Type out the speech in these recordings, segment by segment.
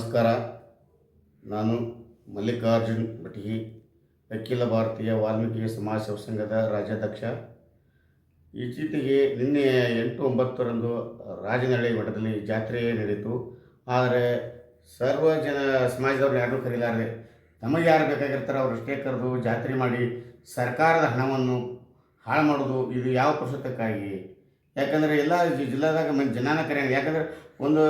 ನಮಸ್ಕಾರ. ನಾನು ಮಲ್ಲಿಕಾರ್ಜುನ್ ಭಟ್ಗಿ ಅಖಿಲ ಭಾರತೀಯ ವಾಲ್ಮೀಕಿ ಸಮಾಜ ಸಂಘದ ರಾಜ್ಯಾಧ್ಯಕ್ಷ. ಇತ್ತೀಚೆಗೆ ನಿನ್ನೆ ಎಂಟು ಒಂಬತ್ತರಂದು ರಾಜನಹಳ್ಳಿ ಮಠದಲ್ಲಿ ಜಾತ್ರೆ ನಡೆಯಿತು. ಆದರೆ ಸರ್ವ ಜನ ಸಮಾಜದವ್ರನ್ನ ಯಾರನ್ನೂ ಕರೀಲಾರೆ ನಮಗೆ ಯಾರು ಬೇಕಾಗಿರ್ತಾರೆ ಅವರಷ್ಟೇ ಕರೆದು ಜಾತ್ರೆ ಮಾಡಿ ಸರ್ಕಾರದ ಹಣವನ್ನು ಹಾಳು ಮಾಡೋದು ಇದು ಯಾವ ಪುರುಷತ್ವಕ್ಕಾಗಿ? ಯಾಕಂದರೆ ಎಲ್ಲ ಜಿಲ್ಲಾದಾಗ ಮನ್ ಜನಾನ ಕರೆಯಂಗ ಯಾಕಂದ್ರೆ ಒಂದು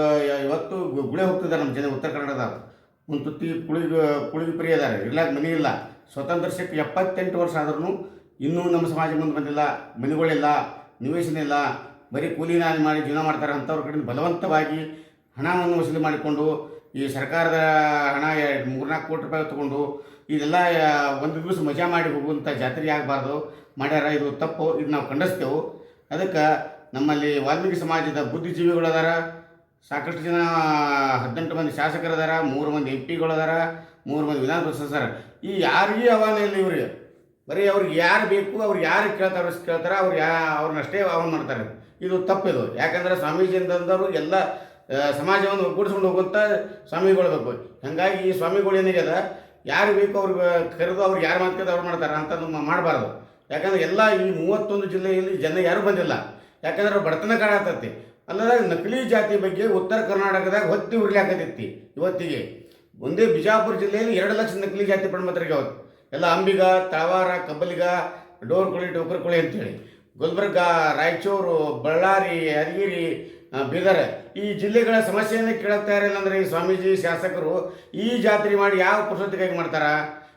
ಇವತ್ತು ಗುಳೆ ಹೋಗ್ತಿದ್ದಾರೆ ನಮ್ಮ ಜನ ಉತ್ತರ ಕನ್ನಡದಾಗ ಒಂದು ತುತ್ತಿ ಕುಳಿಗ ಕುಳಿಗೆ ಪ್ರಿಯ ಇದ್ದಾರೆ ಇರ್ಲಾಕ ಮನೆ ಇಲ್ಲ. ಸ್ವತಂತ್ರ ಸಿಕ್ಕ ಎಪ್ಪತ್ತೆಂಟು ವರ್ಷ ಆದ್ರೂ ಇನ್ನೂ ನಮ್ಮ ಸಮಾಜ ಮುಂದೆ ಬಂದಿಲ್ಲ. ಮನೆಗಳಿಲ್ಲ, ನಿವೇಶನ ಇಲ್ಲ. ಬರೀ ಕೂಲಿ ನಾಲಿ ಮಾಡಿ ಜೀವನ ಮಾಡ್ತಾರೆ ಅಂಥವ್ರ ಕಡೆಯಿಂದ ಬಲವಂತವಾಗಿ ಹಣವನ್ನು ವಸೂಲಿ ಮಾಡಿಕೊಂಡು ಈ ಸರ್ಕಾರದ ಹಣ ಮೂರ್ನಾಲ್ಕು ಕೋಟಿ ರೂಪಾಯಿ ತೊಗೊಂಡು ಇದೆಲ್ಲ ಒಂದು ದಿವಸ ಮಜಾ ಮಾಡಿ ಹೋಗುವಂಥ ಜಾತ್ರೆ ಆಗಬಾರ್ದು. ಮಾಡ್ಯಾರ, ಇದು ತಪ್ಪು. ಇದು ನಾವು ಖಂಡಿಸ್ತೇವೆ. ಅದಕ್ಕೆ ನಮ್ಮಲ್ಲಿ ವಾಲ್ಮೀಕಿ ಸಮಾಜದ ಬುದ್ಧಿಜೀವಿಗಳು ಅದಾರ ಸಾಕಷ್ಟು ಜನ ಹದಿನೆಂಟು ಮಂದಿ ಶಾಸಕರು ಅದಾರ ಮೂರು ಮಂದಿ ಎಂ ಪಿಗಳು ಅದಾರ ಮೂರು ಮಂದಿ ವಿಧಾನ ಪರಿಷತ್ ಈ ಯಾರಿಗೆ ಆಹ್ವಾನ ಇಲ್ಲ ಇವ್ರಿಗೆ? ಬರೀ ಅವ್ರಿಗೆ ಯಾರು ಬೇಕು, ಅವ್ರು ಯಾರು ಕೇಳ್ತಾರೆ ಕೇಳ್ತಾರೆ, ಅವ್ರು ಯಾ ಅವ್ರನ್ನಷ್ಟೇ ಆಹ್ವಾನ ಮಾಡ್ತಾರೆ. ಇದು ತಪ್ಪಿದು. ಯಾಕಂದ್ರೆ ಸ್ವಾಮೀಜಿ ಅಂತಂದವರು ಎಲ್ಲ ಸಮಾಜವನ್ನು ಒಗ್ಗೂಡಿಸ್ಕೊಂಡು ಹೋಗುವಂಥ ಸ್ವಾಮಿಗಳು ಬೇಕು. ಹಾಗಾಗಿ ಈ ಸ್ವಾಮಿಗಳು ಏನಿದೆ ಯಾರು ಬೇಕು ಅವ್ರಿಗೆ ಕರೆದು ಅವ್ರು ಯಾರು ಮಾತಾಡ್ತಾರೆ ಅವ್ರು ಮಾಡ್ತಾರೆ ಅಂತ ಮಾಡಬಾರ್ದು. ಯಾಕಂದ್ರೆ ಎಲ್ಲ ಈ ಮೂವತ್ತೊಂದು ಜಿಲ್ಲೆಯಲ್ಲಿ ಜನ ಯಾರೂ ಬಂದಿಲ್ಲ. ಯಾಕಂದ್ರೆ ಬಡತನ ಕಾಣತೈತಿ ಅಲ್ಲದ ನಕಲಿ ಜಾತಿ ಬಗ್ಗೆ ಉತ್ತರ ಕರ್ನಾಟಕದಾಗ ಹೊತ್ತಿ ಉರ್ಲಾಕತೈತಿ ಇವತ್ತಿಗೆ. ಒಂದೇ ಬಿಜಾಪುರ ಜಿಲ್ಲೆಯಲ್ಲಿ ಎರಡು ಲಕ್ಷ ನಕಲಿ ಜಾತಿ ಪಣಮತರಿಗೆ ಅವತ್ತು. ಎಲ್ಲ ಅಂಬಿಗ ತಾವಾರ ಕಬ್ಬಲಿಗ ಡೋರ್ಕುಳಿ ಟೋಕರ್ಕುಳಿ ಅಂತೇಳಿ. ಗುಲ್ಬರ್ಗ ರಾಯಚೂರು ಬಳ್ಳಾರಿ ಆ, ಬೀದರ್ ಈ ಜಿಲ್ಲೆಗಳ ಸಮಸ್ಯೆಯನ್ನು ಕೇಳುತ್ತಾ ಇರಲಿಲ್ಲ ಅಂದರೆ ಈ ಸ್ವಾಮೀಜಿ ಶಾಸಕರು ಈ ಜಾತ್ರೆ ಮಾಡಿ ಯಾವ ಪುರುಷೊತ್ತಿಗಾಗಿ ಮಾಡ್ತಾರ?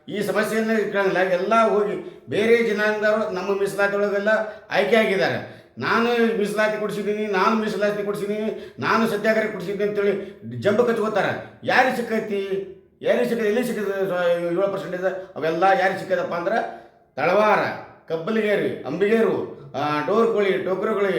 ಈ ಸಮಸ್ಯೆಯನ್ನು ಕೇಳಲ್ಲ ಎಲ್ಲ ಹೋಗಿ ಬೇರೆ ಜನಾಂಗದವರು ನಮ್ಮ ಮೀಸಲಾತಿ ಒಳಗೆಲ್ಲ ಆಯ್ಕೆ ಆಗಿದ್ದಾರೆ. ನಾನು ಮೀಸಲಾತಿ ಕೊಡಿಸಿದ್ದೀನಿ, ನಾನು ಮೀಸಲಾತಿ ಕೊಡಿಸಿದ್ದೀನಿ, ನಾನು ಸತ್ಯಾಗ್ರಹ ಕೊಡಿಸಿದ್ದೀನಿ ಅಂತೇಳಿ ಜಂಬ ಕಚ್ಕೋತಾರೆ. ಯಾರಿಗೆ ಸಿಕ್ಕೈತಿ? ಯಾರಿಗೆ ಸಿಕ್ಕಿದೆ ಎಲ್ಲಿ ಸಿಕ್ಕಿದೆ ಏಳು ಪರ್ಸೆಂಟೇಜ್ ಅವೆಲ್ಲ ಯಾರಿಗೆ ಸಿಕ್ಕದಪ್ಪ ಅಂದ್ರೆ ತಳವಾರ, ಕಬ್ಬಲಿಗೇರಿ, ಅಂಬಿಗೇರು ಡೋರ್ಕೋಳಿ ಟೋಕರುಗಳು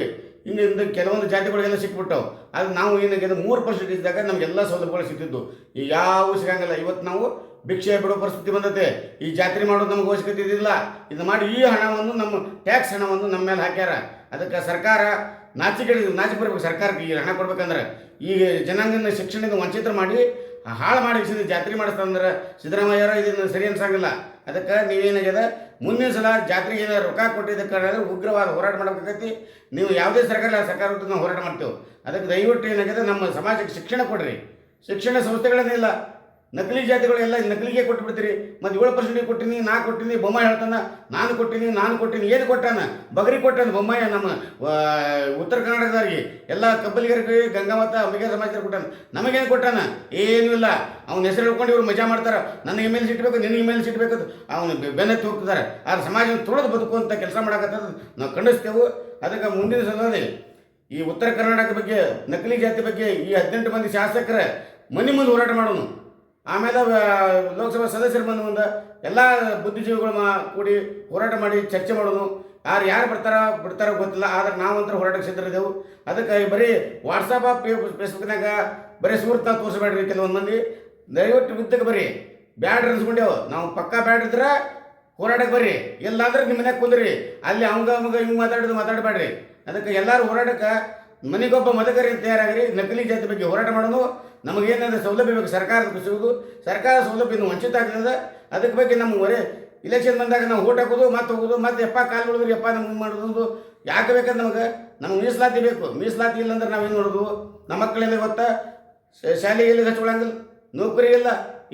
ಹಿಂಗೆ ಇಂದ ಕೆಲವೊಂದು ಜಾತಿಗಳಿಗೆಲ್ಲ ಸಿಕ್ಬಿಟ್ಟವು. ಅದು ನಾವು ಏನಾಗಿದೆ ಮೂರು ಪರ್ಸೆಂಟ್ ಇದ್ದಾಗ ನಮಗೆಲ್ಲ ಸೌಲಭ್ಯಗಳು ಸಿಗ್ತಿದ್ದು ಈ ಯಾವ ಸಿಗಂಗಿಲ್ಲ. ಇವತ್ತು ನಾವು ಭಿಕ್ಷೆ ಬಿಡೋ ಪರಿಸ್ಥಿತಿ ಬಂದತೆ. ಈ ಜಾತ್ರೆ ಮಾಡೋದು ನಮ್ಗೆ ಅವಶ್ಯಕತೆ ಇದಿಲ್ಲ ಇದು ಮಾಡಿ ಈ ಹಣವನ್ನು ನಮ್ಮ ಟ್ಯಾಕ್ಸ್ ಹಣವನ್ನು ನಮ್ಮ ಮೇಲೆ ಹಾಕ್ಯಾರ. ಅದಕ್ಕೆ ಸರ್ಕಾರ ನಾಚಿಕೆ ನಾಚಿಕೆ ಬರ್ಬೇಕು ಸರ್ಕಾರಕ್ಕೆ ಈ ಹಣ ಕೊಡ್ಬೇಕಂದ್ರೆ ಈ ಜನಾಂಗನ ಶಿಕ್ಷಣದಿಂದ ವಂಚಿತ ಮಾಡಿ ಹಾಳು ಮಾಡಿ ಜಾತ್ರೆ ಮಾಡಿಸ್ತಂದ್ರೆ ಸಿದ್ದರಾಮಯ್ಯರ ಇದನ್ನು ಸರಿ ಅನ್ಸಂಗಿಲ್ಲ. ಅದಕ್ಕೆ ನೀವೇನಾಗ್ಯದ? ಮುಂದಿನ ಸಲ ಜಾತ್ರೆಗೆ ರೊಕ್ಕ ಕಾರಣ ಉಗ್ರವಾದ ಹೋರಾಟ ಮಾಡಬೇಕಾಗೈತಿ. ನೀವು ಯಾವುದೇ ಸರ್ಕಾರ ಸರ್ಕಾರ ನಾವು ಹೋರಾಟ ಮಾಡ್ತೇವೆ. ಅದಕ್ಕೆ ದಯವಿಟ್ಟು ಏನಾಗಿದೆ ನಮ್ಮ ಸಮಾಜಕ್ಕೆ ಶಿಕ್ಷಣ ಕೊಡ್ರಿ. ಶಿಕ್ಷಣ ಸಂಸ್ಥೆಗಳನ್ನಿಲ್ಲ ನಕಲಿ ಜಾತಿಗಳು ಎಲ್ಲ ನಕಲಿಗೆ ಕೊಟ್ಬಿಡ್ತೀರಿ. ಮತ್ತು ಏಳು ಪರ್ಸೆಂಟಿಗೆ ಕೊಟ್ಟಿನಿ, ನಾ ಕೊಟ್ಟಿನಿ ಬೊಮ್ಮ ಹೇಳ್ತಾನ, ನಾನು ಕೊಟ್ಟಿನಿ ನಾನು ಕೊಟ್ಟಿನಿ, ಏನು ಕೊಟ್ಟಾನ? ಬಗರಿ ಕೊಟ್ಟಾನ ಬೊಮ್ಮಾಯ ನಮ್ಮ ಉತ್ತರ ಕರ್ನಾಟಕದವ್ರಿಗೆ ಎಲ್ಲ ಕಬ್ಬಲಿಗರಿಗೆ ಗಂಗಾಮತ ಅಂಬಿಕೆ ಸಮಾಚಾರ ಕೊಟ್ಟಾನ. ನಮಗೇನು ಕೊಟ್ಟಾನ? ಏನೂ ಇಲ್ಲ. ಅವ್ನ ಹೆಸರು ಹೇಳ್ಕೊಂಡು ಇವ್ರು ಮಜಾ ಮಾಡ್ತಾರೆ. ನನಗೆ ಇಮೇಲ್ ಸಿಟ್ಬೇಕು ನಿನಗೆ ಇಮೇಲ್ ಸಿಟ್ಬೇಕು ಅವನು ಬೆನ್ನತ್ತಿ ಹೋಗ್ತಿದ್ದಾರೆ ಆದ್ರೆ ಸಮಾಜ ತುಳಿದು ಬದುಕುವಂಥ ಕೆಲಸ ಮಾಡಕತ್ತದ, ನಾವು ಖಂಡಿಸ್ತೇವೆ. ಅದಕ್ಕೆ ಮುಂದಿನ ಸಲದಲ್ಲಿ ಈ ಉತ್ತರ ಕರ್ನಾಟಕ ಬಗ್ಗೆ, ನಕಲಿ ಜಾತಿ ಬಗ್ಗೆ ಈ ಹದಿನೆಂಟು ಮಂದಿ ಶಾಸಕರ ಮನೆ ಮುಂದೆ ಹೋರಾಟ ಮಾಡೋನು. ಆಮೇಲೆ ಲೋಕಸಭಾ ಸದಸ್ಯರು ಬಂದ ಮುಂದೆ ಎಲ್ಲ ಬುದ್ಧಿಜೀವಿಗಳು ಮಾ ಕೂಡಿ ಹೋರಾಟ ಮಾಡಿ ಚರ್ಚೆ ಮಾಡೋದು. ಯಾರು ಯಾರು ಬರ್ತಾರ, ಬಿಡ್ತಾರೋ ಗೊತ್ತಿಲ್ಲ. ಆದ್ರೆ ನಾವಂತೂ ಹೋರಾಟಕ್ಕೆ ಸಿದ್ಧರಿದ್ದೆವು. ಅದಕ್ಕೆ ಬರೀ ವಾಟ್ಸಪ್ ಫೇಸ್ಬುಕ್ನಾಗ ಬರೀ ಸುಹೃತ್ತ ತೋರಿಸ್ಬೇಡ್ರಿ ಕೆಲವೊಂದು ಮಂದಿ. ದಯವಿಟ್ಟು ಬಿದ್ದಕ್ಕೆ ಬರ್ರಿ ಬ್ಯಾಡ್ರಿ ಅನ್ಸ್ಕೊಂಡೇವು. ನಾವು ಪಕ್ಕಾ ಬ್ಯಾಡ್ ಇದ್ರೆ ಹೋರಾಟಕ್ಕೆ ಬರ್ರಿ ಎಲ್ಲಾದ್ರೂ ನಿಮ್ಮ ಮನ್ಯಾಗ ಕುಂದ್ರಿ. ಅಲ್ಲಿ ಅವಂಗ ಅವಂಗ ಹಿಂಗೆ ಮಾತಾಡೋದು ಮಾತಾಡಬೇಡ್ರಿ. ಅದಕ್ಕೆ ಎಲ್ಲರೂ ಹೋರಾಟಕ್ಕೆ ಮನೆಗೊಬ್ಬ ಮದಕರಿ ಅಂತ ತಯಾರಾಗ್ರಿ ನಕಲಿ ಜಾತಿ ಬಗ್ಗೆ ಹೋರಾಟ ಮಾಡೋದು ನಮಗೇನಾದ್ರೆ ಸೌಲಭ್ಯ ಬೇಕು, ಸರ್ಕಾರದ ಕುಸಿಯೋದು ಸರ್ಕಾರ ಸೌಲಭ್ಯ ಇನ್ನು ವಂಚಿತ ಆಗ್ತದೆ ಅದಕ್ಕೆ ಬಗ್ಗೆ ನಮ್ಮ ಹೊರೆ ಇಲೆಕ್ಷನ್ ಬಂದಾಗ ನಾವು ಓಟ್ ಹಾಕೋದು, ಮತ್ತೆ ಹೋಗೋದು, ಮತ್ತೆ ಎಪ್ಪ ಕಾಲು ಉಳಿದ್ರೆ ಎಪ್ಪ ನಮ್ಗೆ ಮಾಡೋದು ಯಾಕೆ ಬೇಕಂದ್ರೆ ನಮಗೆ, ನಮ್ಗೆ ಮೀಸಲಾತಿ ಬೇಕು. ಮೀಸಲಾತಿ ಅಂದ್ರೆ ನಾವೇನು ಮಾಡೋದು? ನಮ್ಮ ಮಕ್ಕಳೆಲ್ಲ ಗೊತ್ತಾ ಶಾಲೆ ಶಾಲೆಯಲ್ಲಿ ಹಚ್ಕೊಳಂಗಿಲ್ಲ ನೌಕರಿ ಇಲ್ಲ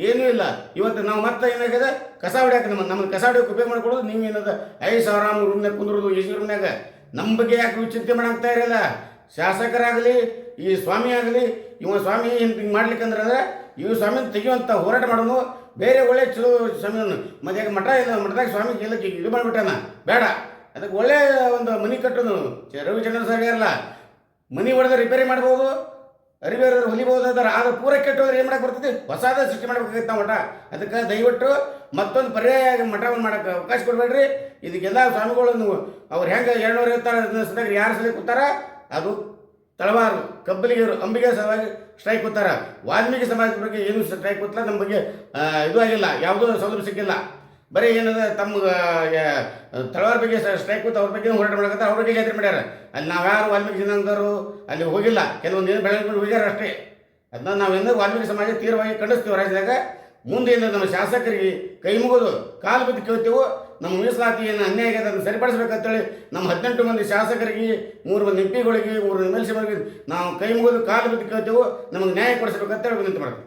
ಏನೂ ಇಲ್ಲ. ಇವತ್ತು ನಾವು ಮತ್ತೆ ಏನಾಗಿದೆ? ಕಸ ಹೊಡಿಯಾಕ ನಮ್ಮ ನಮ್ಮ ಕಸ ಹೊಡ್ಯಕ್ಕೆ ಉಪಯೋಗ ಮಾಡ್ಕೊಳ್ಳೋದು ನೀವು ಏನದ ಐದು ಸಾವಿರ ರೂಮ್ನಾಗ ಕುಂದ್ರದು ಎಸಿ ರೂಮ್ನಾಗ. ನಮ್ಮ ಬಗ್ಗೆ ಯಾಕೆ ನೀವು ಚಿಂತೆ ಮಾಡಾಕ್ತಾ ಇರಲ್ಲ ಶಾಸಕರಾಗಲಿ, ಈ ಸ್ವಾಮಿ ಆಗಲಿ, ಇವ ಸ್ವಾಮಿ ಏನು ಹಿಂಗೆ ಮಾಡ್ಲಿಕ್ಕಂದ್ರೆ ಅಂದ್ರೆ ಇವ ಸ್ವಾಮಿನ ತೆಗಿಯುವಂಥ ಹೋರಾಟ ಮಾಡೋನು ಬೇರೆ ಒಳ್ಳೆ ಚಲೋ ಸ್ವಾಮಿಯನ್ನು ಮತ್ತೆ ಮಠ ಇಲ್ಲ, ಮಠದಾಗ ಸ್ವಾಮಿ ಎಲ್ಲ ಇದು ಮಾಡಿಬಿಟ್ಟಾನ? ಬೇಡ. ಅದಕ್ಕೆ ಒಳ್ಳೆ ಒಂದು ಮನೆ ಕಟ್ಟೋದು ರವಿಚಂದ್ರ ಸರ್ ಇರಲ್ಲ ಮನೆ ಹೊಡೆದ ರಿಪೇರಿ ಮಾಡ್ಬೋದು ಅರಿವೇರ ಹೊಲಿಬಹುದು ಅದರ ಆದ್ರೆ ಪೂರ ಕೆಟ್ಟೋದ್ರೆ ಏನು ಮಾಡಕ್ಕೆ ಬರ್ತದೆ? ಹೊಸಾದ ಸೃಷ್ಟಿ ಮಾಡ್ಬೇಕಾಗಿತ್ತು ಮಠ. ಅದಕ್ಕೆ ದಯವಿಟ್ಟು ಮತ್ತೊಂದು ಪರ್ಯಾಯ ಮಠವನ್ನು ಮಾಡೋಕ್ಕೆ ಅವಕಾಶ ಕೊಡಬೇಡ್ರಿ. ಇದಕ್ಕೆಲ್ಲ ಸ್ವಾಮಿಗಳನ್ನು ಅವ್ರು ಹೆಂಗೆ ಐವತ್ತಾರು ಸದಾಗ ಯಾರು ಸಲ ಕೂತಾರ? ಅದು ತಳವಾರು, ಕಬ್ಬಲಿಗೆರು, ಅಂಬಿಗೆ ಸಲುವಾಗಿ ಸ್ಟ್ರೈಕ್ ಕೂತಾರ ವಾಲ್ಮೀಕಿ ಸಮಾಜದ ಬಗ್ಗೆ ಏನು ಸ್ಟ್ರೈಕ್ ಕೂತಲ್ಲ ನಮ್ಮ ಬಗ್ಗೆ ಇದು ಆಗಿಲ್ಲ. ಯಾವುದೂ ಸೌಲಭ್ಯ ಸಿಕ್ಕಿಲ್ಲ. ಬರೀ ಏನದ ತಮ್ಮ ತಳವಾರ ಬಗ್ಗೆ ಸ್ಟ್ರೈಕ್ ಕೊತ್ತ ಅವ್ರ ಬಗ್ಗೆ ಹೋರಾಟ ಮಾಡಕತ್ತ ಅವ್ರ ಬಗ್ಗೆ ಜಾತ್ರೆ ಮಾಡ್ಯಾರ. ಅಲ್ಲಿ ನಾವ್ಯಾರು ವಾಲ್ಮೀಕಿ ಜನಾಂಗದವರು ಅಲ್ಲಿ ಹೋಗಿಲ್ಲ. ಕೆಲವೊಂದು ಏನು ಬೆಳಗ್ಗೆ ಹೋಗ್ಯಾರ ಅಷ್ಟೇ. ಅದನ್ನ ನಾವೆಂದ ವಾಲ್ಮೀಕಿ ಸಮಾಜ ತೀವ್ರವಾಗಿ ಖಂಡಿಸ್ತೀವಿ. ರಾಜ್ಯದಾಗ ಮುಂದೆಯಿಂದ ನಮ್ಮ ಶಾಸಕರಿಗೆ ಕೈ ಮುಗಿದು ಕಾಲು ಬಿದ್ದು ಕೇಳ್ತೇವೆ ನಮ್ಮ ಮೀಸಲಾತಿಯನ್ನು ಅನ್ಯಾಯ ಆಗಿದೆ ಅದನ್ನು ಸರಿಪಡಿಸ್ಬೇಕಂತೇಳಿ ನಮ್ಮ ಹದಿನೆಂಟು ಮಂದಿ ಶಾಸಕರಿಗೆ, ಮೂರು ಮಂದಿ ಎಂಪಿಗಳಿಗೆ ಮೂರು ಎಂ ಎಲ್ ಸಿಗಳಿಗೆ ನಾವು ಕೈ ಮುಗಿದು ಕಾಲು ಬಿದ್ದು ಕೇಳ್ತೇವೆ, ನಮಗೆ ನ್ಯಾಯ ಕೊಡಿಸ್ಬೇಕಂತೇಳಿ ವಿನಂತಿ ಮಾಡ್ತೀವಿ.